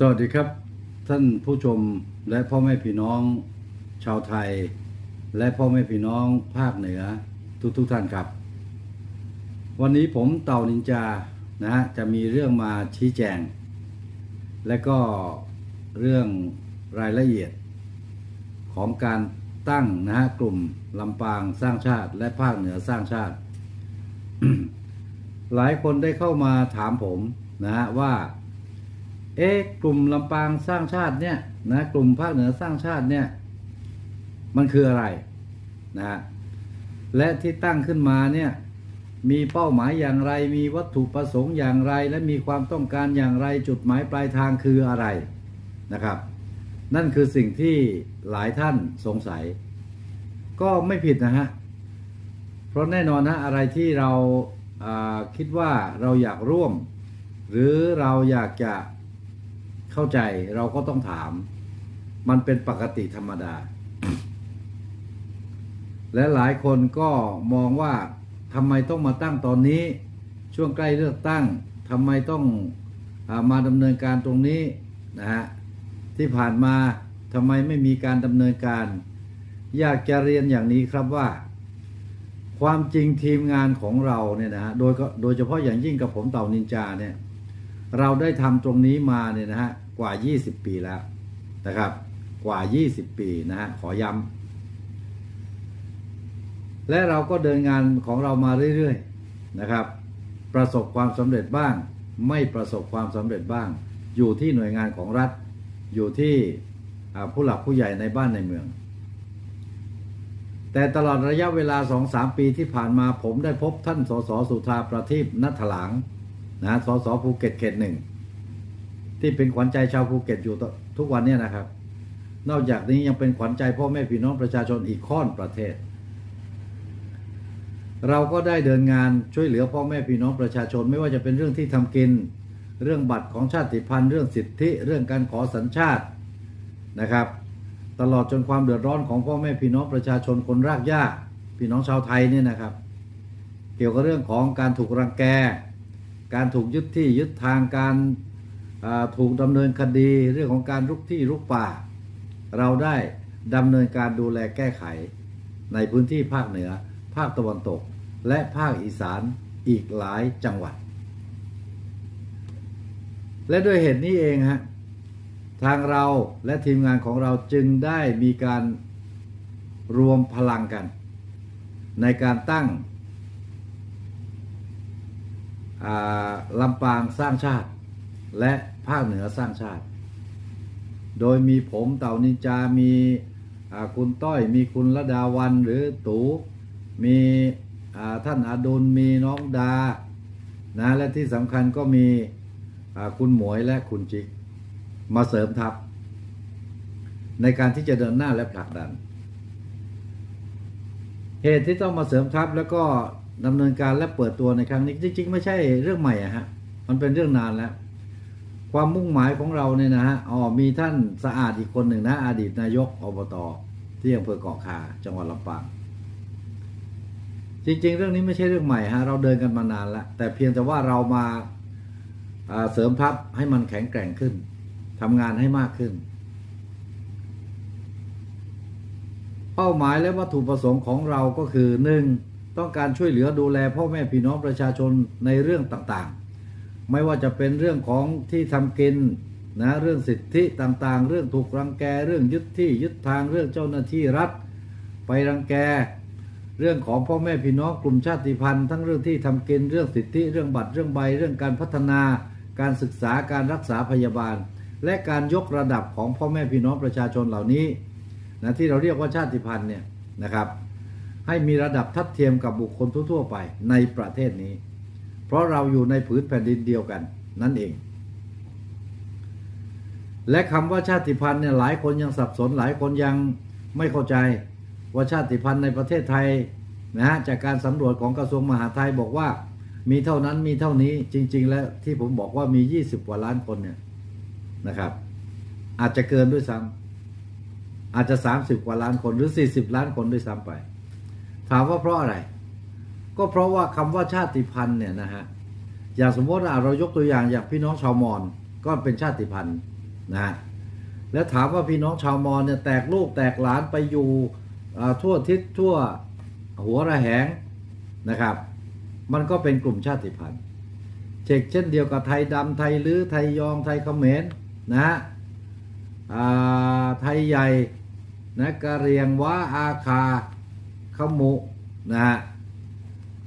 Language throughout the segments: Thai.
สวัสดีครับ ท่านผู้ชมและพ่อแม่พี่น้อง ชาวไทย และพ่อแม่พี่น้องภาคเหนือทุกทุกท่านครับ วันนี้ผมเต่านินจานะฮะจะมีเรื่องมาชี้แจง และก็เรื่องรายละเอียด ของการตั้งนะฮะกลุ่มลำปางสร้างชาติ และภาคเหนือสร้างชาติ หลายคนได้เข้ามาถามผมนะฮะว่า เอ๊ะกลุ่มลำปางสร้างชาติเนี่ยนะกลุ่มภาคเหนือสร้างชาติเนี่ยมันคืออะไรนะและที่ตั้งขึ้นมาเนี่ยมีเป้าหมายอย่างไร มีวัตถุประสงค์อย่างไร และมีความต้องการอย่างไรจุดหมายปลายทางคืออะไรนะครับ นั่นคือสิ่งที่หลายท่านสงสัย ก็ไม่ผิดนะฮะเพราะแน่นอนนะอะไรที่เราาคิดว่าเราอยากร่วม หรือเราอยากจะ เข้าใจเราก็ต้องถาม มันเป็นปกติธรรมดา และหลายคนก็มองว่าทำไมต้องมาตั้งตอนนี้ ช่วงใกล้เลือกตั้งทำไมต้องอามาดำเนินการตรงนี้นะฮะที่ผ่านมาทำไมไม่มีการดำเนินการ อยากจะเรียนอย่างนี้ครับว่า ความจริงทีมงานของเราเนี่ยนะฮะโดยโดยเฉพาะอย่างยิ่งกับผมเต่านินจาเนี่ย เราได้ทำตรงนี้มาเนี่ยนะฮะ กว่า 20 ปีแล้วนะครับ กว่า 20 ปีนะฮะขอย้ำและเราก็เดินงานของเรามาเรื่อยๆนะครับ ประสบความสำเร็จบ้าง ไม่ประสบความสำเร็จบ้าง อยู่ที่หน่วยงานของรัฐ อยู่ที่ผู้หลักผู้ใหญ่ในบ้านในเมือง แต่ตลอดระยะเวลา 2-3 ปีที่ผ่านมาผมได้พบท่านสสสุธาประทีปนัทถลางนะสสภูเก็ตเขตหนึ่ง ที่เป็นขวัญใจชาวภูเก็ตอยู่ทุกวันนี้นะครับ นอกจากนี้ยังเป็นขวัญใจพ่อแม่พี่น้องประชาชนอีกข้อนประเทศ เราก็ได้เดินงานช่วยเหลือพ่อแม่พี่น้องประชาชนไม่ว่าจะเป็นเรื่องที่ทำกิน เรื่องบัตรของชาติพันธุ์เรื่องสิทธิ เรื่องการขอสัญชาตินะครับ ตลอดจนความเดือดร้อนของพ่อแม่พี่น้องประชาชนคนรากหญ้าพี่น้องชาวไทยเนี่ยนะครับ เกี่ยวกับเรื่องของการถูกรังแก การถูกยึดที่ยึดทางการ ถูกดำเนินคดีเรื่องของการลุกที่ลุกป่า เราได้ดำเนินการดูแลแก้ไข ในพื้นที่ภาคเหนือ ภาคตะวันตก และภาคอีสานอีกหลายจังหวัด และด้วยเหตุนี้เองฮะทางเราและทีมงานของเราจึงได้มีการรวมพลังกัน ในการตั้งลำปางสร้างชาติ และภาคเหนือสร้างชาติ โดยมีผมเต่านินจา มีคุณต้อย มีคุณระดาวันหรือตูมีอ่าท่านอดุล มีน้องดา นะ และที่สำคัญก็มีคุณหมวยและคุณจิก มาเสริมทัพ ในการที่จะเดินหน้าและผลักดัน เหตุที่ต้องมาเสริมทัพแล้วก็ดำเนินการและเปิดตัวในครั้งนี้จริงๆ ไม่ใช่เรื่องใหม่อะฮะ มันเป็นเรื่องนานแล้ว ความมุ่งหมายของเราเนี่ยนะฮะอ๋อมีท่านสะอาดอีกคนหนึ่งนะอดีตนายกอบตที่อำเภอเกาะคาจังหวัดลำปางจริง ๆ เรื่องนี้ไม่ใช่เรื่องใหม่ฮะเราเดินกันมานานแล้วแต่เพียงแต่ว่าเรามาเสริมทัพให้มันแข็งแกร่งขึ้นทำงานให้มากขึ้น เป้าหมายและวัตถุประสงค์ของเราก็คือหนึ่งต้องการช่วยเหลือดูแลพ่อแม่พี่น้องประชาชนในเรื่องต่างๆ ไม่ว่าจะเป็นเรื่องของที่ทำกินนะเรื่องสิทธิต่างๆ เรื่องถูกรังแกเรื่องยึดที่ยึดทางเรื่องเจ้าหน้าที่รัฐ ไปรังแก เรื่องของพ่อแม่พี่น้องกลุ่มชาติพันธุ์ทั้งเรื่องที่ทำกินเรื่องสิทธิเรื่องบัตรเรื่องใบ เรื่องการพัฒนา การศึกษาการรักษาพยาบาล และการยกระดับของพ่อแม่พี่น้องประชาชนเหล่านี้นะที่เราเรียกว่าชาติพันธุ์เนี่ยนะครับ ให้มีระดับทัดเทียมกับบุคคลทั่วๆไปในประเทศนี้ เพราะเราอยู่ในผืนแผ่นดินเดียวกัน นั่นเอง และคำว่าชาติพันธุ์เนี่ยหลายคนยังสับสนหลายคนยังไม่เข้าใจว่าชาติพันธุ์ในประเทศไทยนะฮะจากการสำรวจของกระทรวงมหาดไทยบอกว่ามีเท่านั้นมีเท่านี้จริง ๆ แล้วที่ผมบอกว่ามี 20 กว่าล้านคนเนี่ยนะครับ อาจจะเกินด้วยซ้ำอาจจะ 30 กว่าล้านคนหรือ 40 ล้านคนด้วยซ้ำไป ถามว่าเพราะอะไร ก็เพราะว่าคำว่าชาติพันธุ์เนี่ยนะฮะอย่างสมมติว่าเรายกตัวอย่างอย่างพี่น้องชาวมอญก็เป็นชาติพันธุ์นะฮะแล้วถามว่าพี่น้องชาวมอญเนี่ยแตกลูกแตกหลานไปอยู่ทั่วทิศทั่วหัวระแหงนะครับ มันก็เป็นกลุ่มชาติพันธุ์เช่นเช่นเดียวกับไทยดำไทยลื้อไทยยองไทยเขมรนะฮะไทยใหญ่นะกะเรียงว้าอาคาขมุนะฮะ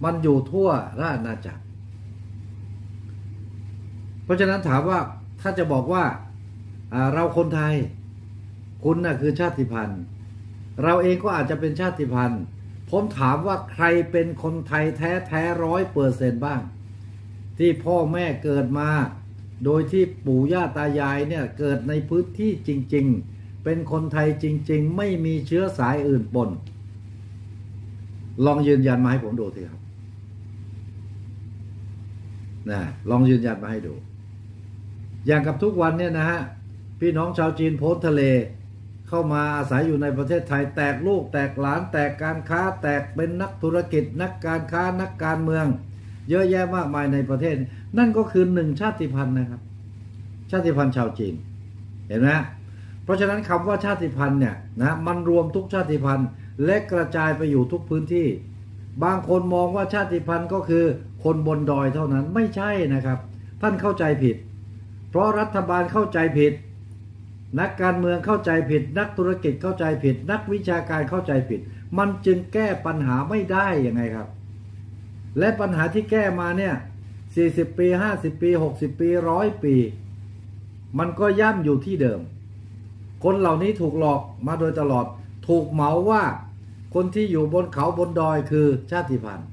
มันอยู่ทั่วราชอาณาจักร เพราะฉะนั้นถามว่าถ้าจะบอกว่าเราคนไทย คุณน่ะคือชาติพันธุ์ เราเองก็อาจจะเป็นชาติพันธุ์ผมถามว่าใครเป็นคนไทยแท้แท้ร้อยเปอร์เซนบ้าง ที่พ่อแม่เกิดมา โดยที่ปู่ย่าตายายเนี่ยเกิดในพื้นที่จริง ๆ เป็นคนไทยจริง ๆ ไม่มีเชื้อสายอื่นปนลองยืนยันมาให้ผมดูสิครับ นะลองยืนยันมาให้ดู อย่างกับทุกวันเนี่ยนะฮะพี่น้องชาวจีนโพ้นทะเล เข้ามาอาศัยอยู่ในประเทศไทยแตกลูก แตกหลานแตกการค้า แตกเป็นนักธุรกิจ นักการค้านักการเมือง เยอะแยะมากมายในประเทศ นั่นก็คือหนึ่งชาติพันธุ์นะครับ ชาติพันธุ์ชาวจีนเห็นไหมเพราะฉะนั้นคำว่าชาติพันธุ์เนี่ยนะมันรวมทุกชาติพันธุ์และกระจายไปอยู่ทุกพื้นที่ บางคนมองว่าชาติพันธุ์ก็คือ คนบนดอยเท่านั้นไม่ใช่นะครับ ท่านเข้าใจผิด เพราะรัฐบาลเข้าใจผิด นักการเมืองเข้าใจผิด นักธุรกิจเข้าใจผิด นักวิชาการเข้าใจผิด มันจึงแก้ปัญหาไม่ได้ยังไงครับ และปัญหาที่แก้มาเนี่ย40 ปี 50 ปี 60 ปีร้อยปี มันก็ย่ำอยู่ที่เดิม คนเหล่านี้ถูกหลอกมาโดยตลอด ถูกเหมาว่า คนที่อยู่บนเขาบนดอยคือชาติพันธุ์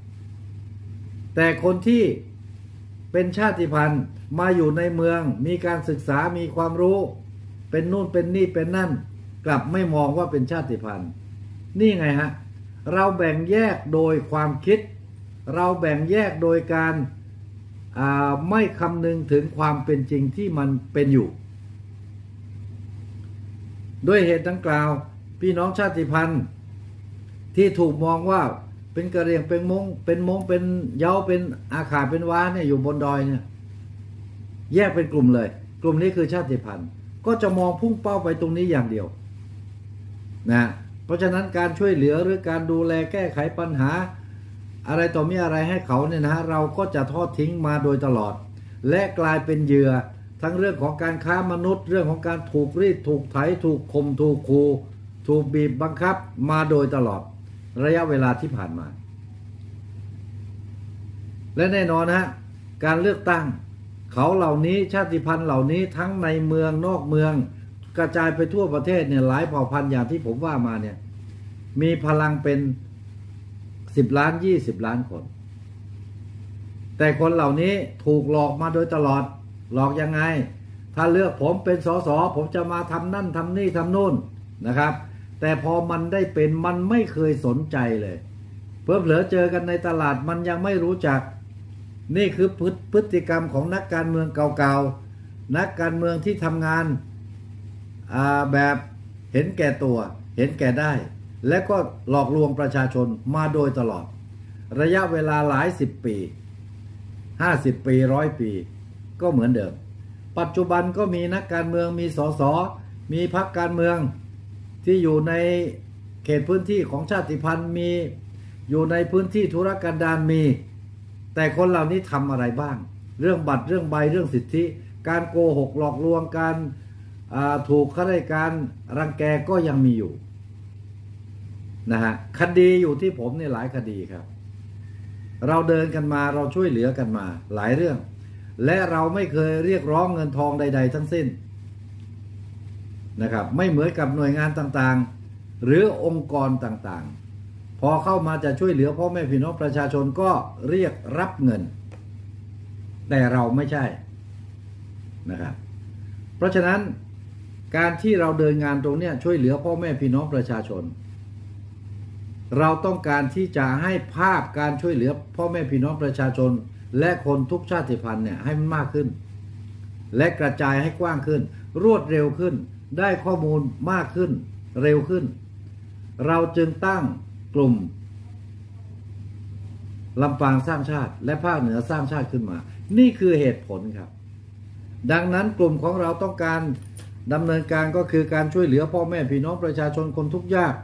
แต่คนที่เป็นชาติพันธุ์มาอยู่ในเมือง มีการศึกษามีความรู้ เป็นนู่นเป็นนี่เป็นนั่น กลับไม่มองว่าเป็นชาติพันธุ์ นี่ไงฮะ เราแบ่งแยกโดยความคิด เราแบ่งแยกโดยการไม่คำนึงถึงความเป็นจริงที่มันเป็นอยู่ ด้วยเหตุดังกล่าว พี่น้องชาติพันธุ์ ที่ถูกมองว่า เป็นกระเรียงเป็นมงเป็นมงเป็นเย้าเป็นอาขาเป็นว้าเนี่ยอยู่บนดอยเนี่ย แยกเป็นกลุ่มเลย กลุ่มนี้คือชาติพันธุ์ก็จะมองพุ่งเป้าไปตรงนี้อย่างเดียวนะเพราะฉะนั้นการช่วยเหลือหรือการดูแลแก้ไขปัญหา อะไรต่อมีอะไรให้เขาเนี่ยนะฮะเราก็จะทอดทิ้งมาโดยตลอด และกลายเป็นเหยื่อทั้งเรื่องของการค้ามนุษย์ เรื่องของการถูกรีดถูกไถถูกข่มถูกคูถูกบีบบังคับมาโดยตลอด ระยะเวลาที่ผ่านมา และแน่นอนนะฮะการเลือกตั้ง เขาเหล่านี้ชาติพันธุ์เหล่านี้ทั้งในเมืองนอกเมือง กระจายไปทั่วประเทศเนี่ยหลายเผ่าพันธุ์อย่างที่ผมว่ามาเนี่ยมีพลังเป็นสิบล้านยี่สิบล้านคน แต่คนเหล่านี้ถูกหลอกมาโดยตลอดหลอกยังไง ถ้าเลือกผมเป็นสสผมจะมาทำนั่นทำนี่ทำนู่นนะครับ แต่พอมันได้เป็นมันไม่เคยสนใจเลย เพิ่มเหลือเจอกันในตลาดมันยังไม่รู้จัก นี่คือพฤพฤติกรรมของนักการเมืองเก่าๆ นักการเมืองที่ทำงานแบบเห็นแก่ตัว เห็นแก่ได้ และก็หลอกลวงประชาชนมาโดยตลอด ระยะเวลาหลายสิบปีห้าสิบปีร้อยปี ก็เหมือนเดิม ปัจจุบันก็มีนักการเมืองมีสสมีพรรคการเมือง ที่อยู่ในเขตพื้นที่ของชาติพันธุ์มี อยู่ในพื้นที่ธุรกันดารมี แต่คนเหล่านี้ทำอะไรบ้าง เรื่องบัตรเรื่องใบเรื่องสิทธิ การโกหกหลอกลวงการถูกข้าราชการรังแกก็ยังมีอยู่นะฮะคดีอยู่ที่ผมเนี่ยหลายคดีครับ เราเดินกันมาเราช่วยเหลือกันมาหลายเรื่อง และเราไม่เคยเรียกร้องเงินทองใด ๆ ทั้งสิ้น นะครับไม่เหมือนกับหน่วยงานต่างๆ หรือองค์กรต่างๆ พอเข้ามาจะช่วยเหลือพ่อแม่พี่น้องประชาชนก็เรียกรับเงิน แต่เราไม่ใช่นะครับเพราะฉะนั้นการที่เราเดินงานตรงนี้ช่วยเหลือพ่อแม่พี่น้องประชาชน เราต้องการที่จะให้ภาพการช่วยเหลือพ่อแม่พี่น้องประชาชน และคนทุกชาติพันธุ์เนี่ยให้มันมากขึ้น และกระจายให้กว้างขึ้น รวดเร็วขึ้น ได้ข้อมูลมากขึ้นเร็วขึ้น เราจึงตั้งกลุ่มลำปางสร้างชาติ และภาคเหนือสร้างชาติขึ้นมา นี่คือเหตุผลครับ ดังนั้นกลุ่มของเราต้องการดำเนินการก็คือการช่วยเหลือพ่อแม่พี่น้องประชาชนคนทุกข์ยาก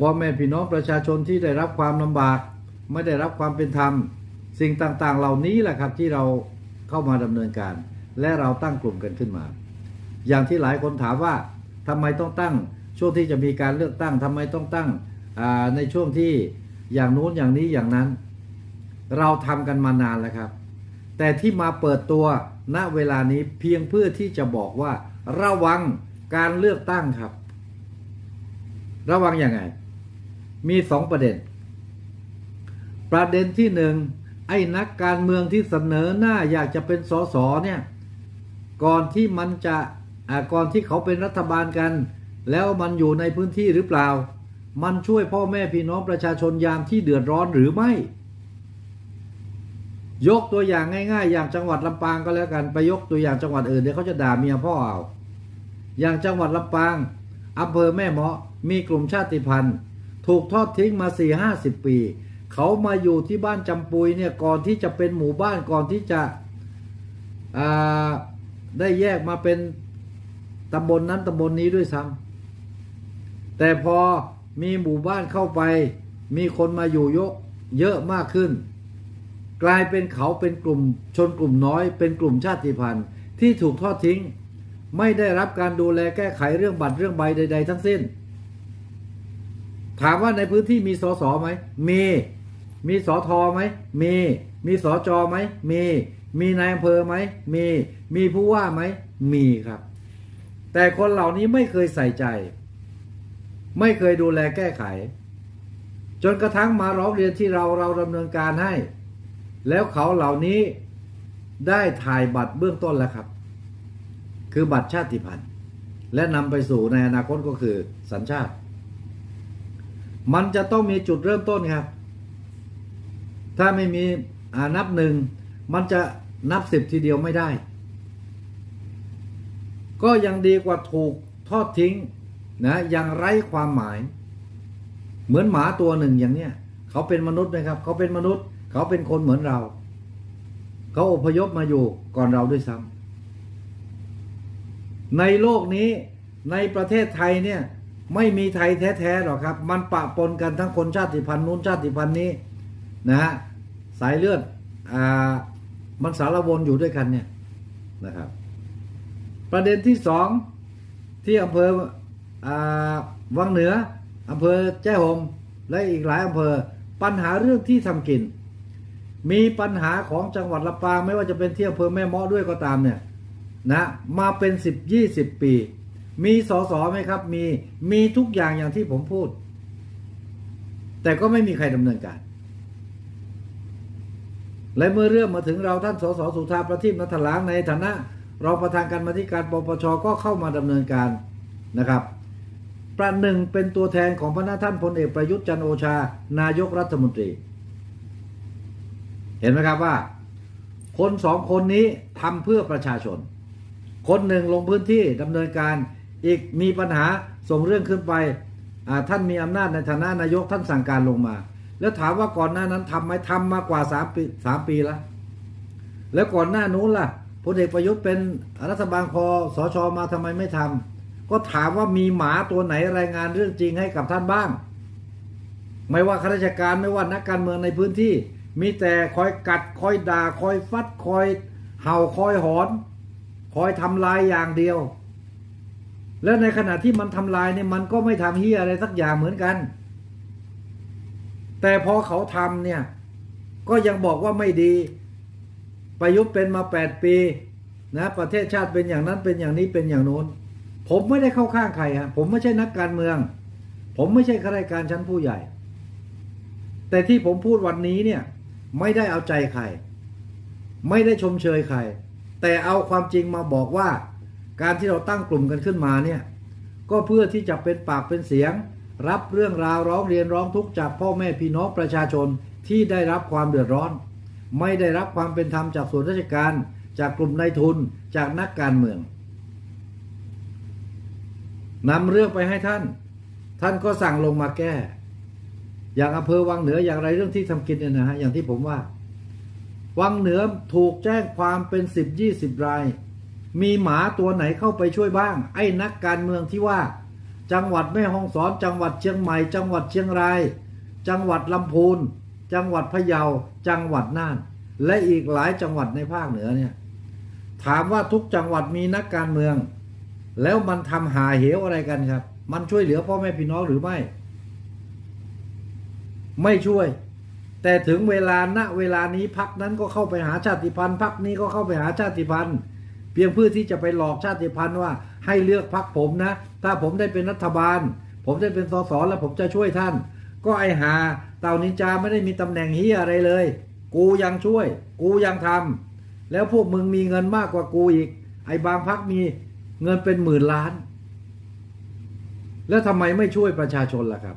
พ่อแม่พี่น้องประชาชนที่ได้รับความลำบาก ไม่ได้รับความเป็นธรรม สิ่งต่างๆ เหล่านี้แหละครับที่เราเข้ามาดำเนินการ และเราตั้งกลุ่มกันขึ้นมา อย่างที่หลายคนถามว่าทำไมต้องตั้ง ช่วงที่จะมีการเลือกตั้งทำไมต้องตั้งในช่วงที่อย่างนู้นอย่างนี้อย่างนั้น เราทำกันมานานแล้วครับ แต่ที่มาเปิดตัวณเวลานี้เพียงเพื่อที่จะบอกว่า ระวังการเลือกตั้งครับ ระวังยังไง มีสองประเด็น ประเด็นที่หนึ่งไอ้นักการเมืองที่เสนอหน้าอยากจะเป็นสสเนี่ย ก่อนที่มันจะ ก่อนที่เขาเป็นรัฐบาลกัน แล้วมันอยู่ในพื้นที่หรือเปล่า มันช่วยพ่อแม่พี่น้องประชาชนยามที่เดือดร้อนหรือไม่ ยกตัวอย่างง่ายๆ อย่างจังหวัดลำปางก็แล้วกันไปยกตัวอย่างจังหวัดอื่นเดี๋ยวเขาจะด่าเมียพ่อเอาอย่างจังหวัดลำปางอำเภอแม่เมาะมีกลุ่มชาติพันธุ์ ถูกทอดทิ้งมา4ี่ห้าสิบปี เขามาอยู่ที่บ้านจำปุยเนี่ยก่อนที่จะเป็นหมู่บ้านก่อนที่จะอ่าได้แยกมาเป็น ตำบลนนั้นตำบลนนี้ด้วยซ้ำแต่พอมีหมู่บ้านเข้าไป มีคนมาอยู่ยกเยอะมากขึ้น กลายเป็นเขาเป็นกลุ่มชนกลุ่มน้อย เป็นกลุ่มชาติพันธุ์ ที่ถูกทอดทิ้ง ไม่ได้รับการดูแลแก้ไขเรื่องบัตรเรื่องใบใด ๆ ทั้งสิ้น ถามว่าในพื้นที่มีสสไหมมี มีสอทอไหมมี มีสอจอไหมมี มีนายอำเภอไหมมี มีผู้ว่าไหมมีครับ แต่คนเหล่านี้ไม่เคยใส่ใจ ไม่เคยดูแลแก้ไข จนกระทั่งมาร้องเรียนที่เราเราดำเนินการให้ แล้วเขาเหล่านี้ได้ถ่ายบัตรเบื้องต้นแล้วครับ คือบัตรชาติพันธุ์ และนำไปสู่ในอนาคตก็คือสัญชาติ มันจะต้องมีจุดเริ่มต้นครับ ถ้าไม่มีอ่านับหนึ่งมันจะนับสิบทีเดียวไม่ได้ ก็ยังดีกว่าถูกทอดทิ้งนะยังไร้ความหมาย เหมือนหมาตัวหนึ่งอย่างเนี้ยเขาเป็นมนุษย์นะครับ เขาเป็นมนุษย์ เขาเป็นคนเหมือนเรา เขาอพยพมาอยู่ก่อนเราด้วยซ้ำในโลกนี้ในประเทศไทยเนี่ยไม่มีไทยแท้ๆหรอกครับ มันปะปนกันทั้งคนชาติพันธุ์นู้นชาติพันธุ์นี้นะฮะสายเลือดอ่ามันสารวนอยู่ด้วยกันเนี่ยนะครับ ประเด็นที่สองที่อำเภออวังเหนืออำเภอแจ้ห่มและอีกหลายอำเภอปัญหาเรื่องที่ทำกิน มีปัญหาของจังหวัดลำปางไม่ว่าจะเป็นที่อำเภอแม่เมาะด้วยก็ตามเนี่ยนะมาเป็นสิบยี่สิบปี มีสอสอไหมครับ มีมีทุกอย่างอย่างที่ผมพูด แต่ก็ไม่มีใครดำเนินการ และเมื่อเรื่องมาถึงเราท่านสสสุธาประทีปนัทหลางในฐานะ รองประธานการมาธิการปปชก็เข้ามาดำเนินการนะครับ ประหนึ่งเป็นตัวแทนของพระนท่านพลเอกประยุทธ์จันโอชา นายกรัฐมนตรี เห็นไหมครับว่า คนสองคนนี้ทำเพื่อประชาชน คนหนึ่งลงพื้นที่ดำเนินการอีกมีปัญหาส่งเรื่องขึ้นไปท่านมีอำนาจในฐานะนายกท่านสั่งการลงมา แล้วถามว่าก่อนหน้านั้นทำไหมทำมากว่าสามปีสามปีแล้วแล้วก่อนหน้านู้นล่ะ พลเอกประยุทธ์เป็นรัฐบาลคอสชมาทำไมไม่ทำก็ถามว่ามีหมาตัวไหนรายงานเรื่องจริงให้กับท่านบ้าง ไม่ว่าข้าราชการไม่ว่านักการเมืองในพื้นที่ มีแต่คอยกัดคอยด่าคอยฟัดคอยเห่าคอยหอน คอยทำลายอย่างเดียว แล้วในขณะที่มันทำลายเนี่ยมันก็ไม่ทำเฮียอะไรสักอย่างเหมือนกัน แต่พอเขาทำเนี่ยก็ยังบอกว่าไม่ดี ประยุทธ์เป็นมาแปดปีนะประเทศชาติเป็นอย่างนั้นเป็นอย่างนี้เป็นอย่างโน้น ผมไม่ได้เข้าข้างใครฮะผมไม่ใช่นักการเมือง ผมไม่ใช่ข้าราชการชั้นผู้ใหญ่ แต่ที่ผมพูดวันนี้เนี่ยไม่ได้เอาใจใคร ไม่ได้ชมเชยใคร แต่เอาความจริงมาบอกว่า การที่เราตั้งกลุ่มกันขึ้นมาเนี่ยก็เพื่อที่จะเป็นปากเป็นเสียง รับเรื่องราวร้องเรียนร้องทุกข์จากพ่อแม่พี่น้องประชาชนที่ได้รับความเดือดร้อน ไม่ได้รับความเป็นธรรมจากส่วนราชการ จากกลุ่มนายทุนจากนักการเมืองนำเรื่องไปให้ท่าน ท่านก็สั่งลงมาแก้ อย่างอำเภอวังเหนืออย่างไรเรื่องที่ทำกินเนี่ยนะฮะอย่างที่ผมว่า วังเหนือถูกแจ้งความเป็นสิบยี่สิบราย มีหมาตัวไหนเข้าไปช่วยบ้าง ไอ้นักการเมืองที่ว่า จังหวัดแม่ฮ่องสอน จังหวัดเชียงใหม่ จังหวัดเชียงราย จังหวัดลำพูน จังหวัดพะเยา จังหวัดน่าน และอีกหลายจังหวัดในภาคเหนือเนี่ย ถามว่าทุกจังหวัดมีนักการเมือง แล้วมันทำหาเหวอะไรกันครับ มันช่วยเหลือพ่อแม่พี่น้องหรือไม่ ไม่ช่วย แต่ถึงเวลาณเวลานี้พักนั้นก็เข้าไปหาชาติพันธุ์พักนี้ก็เข้าไปหาชาติพันธุ์เพียงเพื่อที่จะไปหลอกชาติพันธุ์ว่า ให้เลือกพักผมนะ ถ้าผมได้เป็นรัฐบาล ผมได้เป็นสสแล้วผมจะช่วยท่าน ก็ไอหา เต่านินจาไม่ได้มีตำแหน่งเฮียอะไรเลย กูยังช่วย กูยังทำแล้วพวกมึงมีเงินมากกว่ากูอีก ไอบางพักมีเงินเป็นหมื่นล้าน แล้วทำไมไม่ช่วยประชาชนล่ะครับ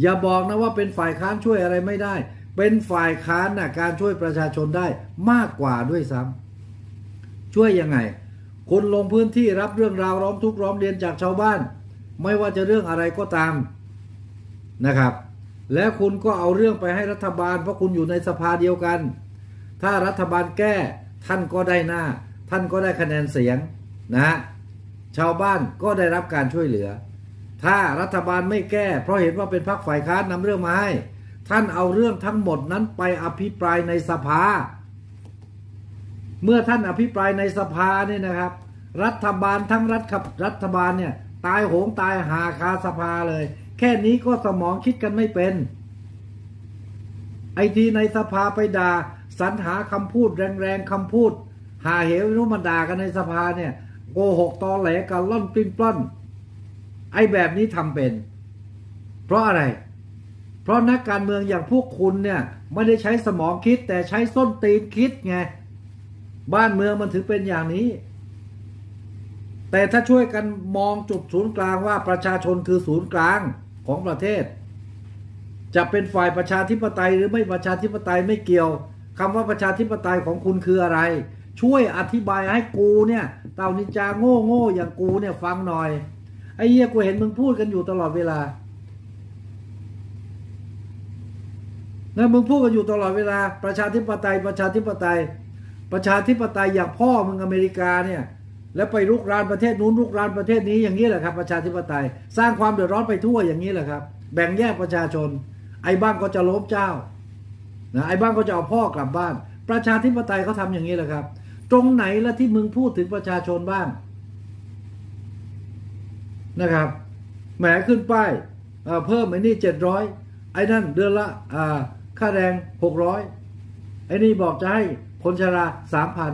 อย่าบอกนะว่าเป็นฝ่ายค้านช่วยอะไรไม่ได้ เป็นฝ่ายค้านนะการช่วยประชาชนได้มากกว่าด้วยซ้ำช่วยยังไงคุณลงพื้นที่รับเรื่องราวร้องทุกข์ร้องเรียนจากชาวบ้าน ไม่ว่าจะเรื่องอะไรก็ตามนะครับ แล้วคุณก็เอาเรื่องไปให้รัฐบาล เพราะคุณอยู่ในสภาเดียวกัน ถ้ารัฐบาลแก้ท่านก็ได้หน้า ท่านก็ได้คะแนนเสียงนะชาวบ้านก็ได้รับการช่วยเหลือ ถ้ารัฐบาลไม่แก้ เพราะเห็นว่าเป็นพรรคฝ่ายค้านนำเรื่องมาให้ ท่านเอาเรื่องทั้งหมดนั้นไปอภิปรายในสภา เมื่อท่านอภิปรายในสภาเนี่ยนะครับ รัฐบาลทั้งรัฐขับรัฐบาลเนี่ยตายโหงตายหาคาสภาเลย แค่นี้ก็สมองคิดกันไม่เป็น ไอทีในสภาไปด่าสรรหาคำพูดแรงๆคำพูด หาเหวนุมาด่ากันในสภาเนี่ยโกหกตอแหลกันล่อนปลิ้นปล้อน ไอแบบนี้ทำเป็น เพราะอะไร เพราะนักการเมืองอย่างพวกคุณเนี่ย ไม่ได้ใช้สมองคิดแต่ใช้ส้นตีนคิดไง บ้านเมืองมันถึงเป็นอย่างนี้ แต่ถ้าช่วยกันมองจุดศูนย์กลางว่าประชาชนคือศูนย์กลาง ของประเทศ จะเป็นฝ่ายประชาธิปไตยหรือไม่ประชาธิปไตยไม่เกี่ยวคำว่าประชาธิปไตยของคุณคืออะไร ช่วยอธิบายให้กูเนี่ยเต่านินจาโง่โง่อย่างกูเนี่ยฟังหน่อยไอ้เหี้ยกูเห็นมึงพูดกันอยู่ตลอดเวลานะมึงพูดกันอยู่ตลอดเวลาประชาธิปไตยประชาธิปไตย ประชาธิปไตยอย่างพ่อมึงอเมริกาเนี่ย แล้วไปลุกรานประเทศนู้นลุกรานประเทศนี้อย่างนี้แหละครับประชาธิปไตย สร้างความเดือดร้อนไปทั่วอย่างนี้แหละครับ แบ่งแยกประชาชน ไอ้บ้างก็จะล้มเจ้านะไอ้บ้างก็จะเอาพ่อกลับบ้าน ประชาธิปไตยเขาทำอย่างนี้แหละครับ ตรงไหนละที่มึงพูดถึงประชาชนบ้างนะครับแหมขึ้นป้ายเพิ่มไอ้นี่เจ็ดร้อยไอ้นั่นเดือนละค่าแรงหกร้อยไอ้นี่บอกจะให้คนชราสามพัน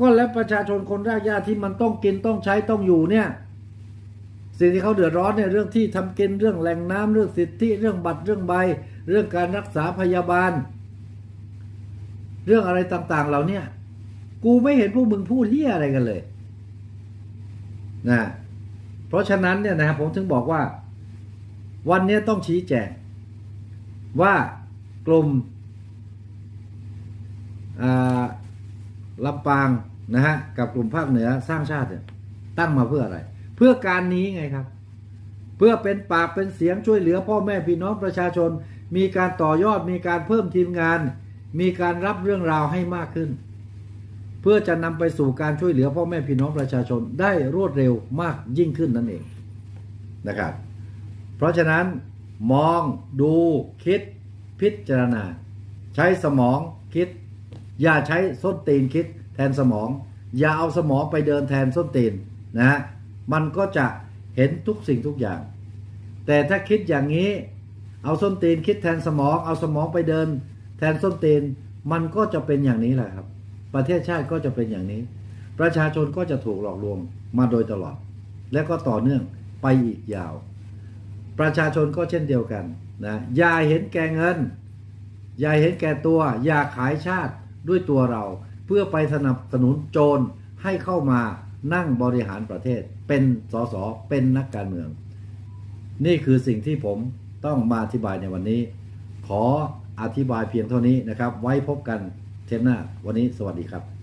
ก็แล้วประชาชนคนรากหญ้าที่มันต้องกินต้องใช้ต้องอยู่เนี่ยสิ่งที่เขาเดือดร้อนเนี่ยเรื่องที่ทำกินเรื่องแหล่งน้ำเรื่องสิทธิเรื่องบัตรเรื่องใบ เรื่องการรักษาพยาบาล เรื่องอะไรต่างๆเหล่าเนี้กูไม่เห็นพวกมึงพูดที่อะไรกันเลยนะเพราะฉะนั้นเนี่ยนะครับผมถึงบอกว่า วันนี้ต้องชี้แจง ว่ากลุ่มอ่า ลำปางนะฮะกับกลุ่มภาคเหนือสร้างชาติเนี่ยตั้งมาเพื่ออะไร เพื่อการนี้ไงครับ เพื่อเป็นปากเป็นเสียงช่วยเหลือพ่อแม่พี่น้องประชาชน มีการต่อยอดมีการเพิ่มทีมงาน มีการรับเรื่องราวให้มากขึ้น เพื่อจะนำไปสู่การช่วยเหลือพ่อแม่พี่น้องประชาชนได้รวดเร็วมากยิ่งขึ้นนั่นเองนะครับ เพราะฉะนั้นมองดูคิดพิจารณา ใช้สมองคิด อย่าใช้ส้นตีนคิดแทนสมอง อย่าเอาสมองไปเดินแทนส้นตีนนะฮะมันก็จะเห็นทุกสิ่งทุกอย่าง แต่ถ้าคิดอย่างนี้ เอาส้นตีนคิดแทนสมอง เอาสมองไปเดิน แทนส้นตีนมันก็จะเป็นอย่างนี้แหละครับ ประเทศชาติก็จะเป็นอย่างนี้ ประชาชนก็จะถูกหลอกลวงมาโดยตลอด และก็ต่อเนื่องไปอีกยาว ประชาชนก็เช่นเดียวกันนะอย่าเห็นแก่เงิน อย่าเห็นแก่ตัว อย่าขายชาติ ด้วยตัวเรา เพื่อไปสนับสนุนโจรให้เข้ามานั่งบริหารประเทศ เป็นสสเป็นนักการเมือง นี่คือสิ่งที่ผมต้องมาอธิบายในวันนี้ ขออธิบายเพียงเท่านี้นะครับ ไว้พบกันเทปหน้าวันนี้สวัสดีครับ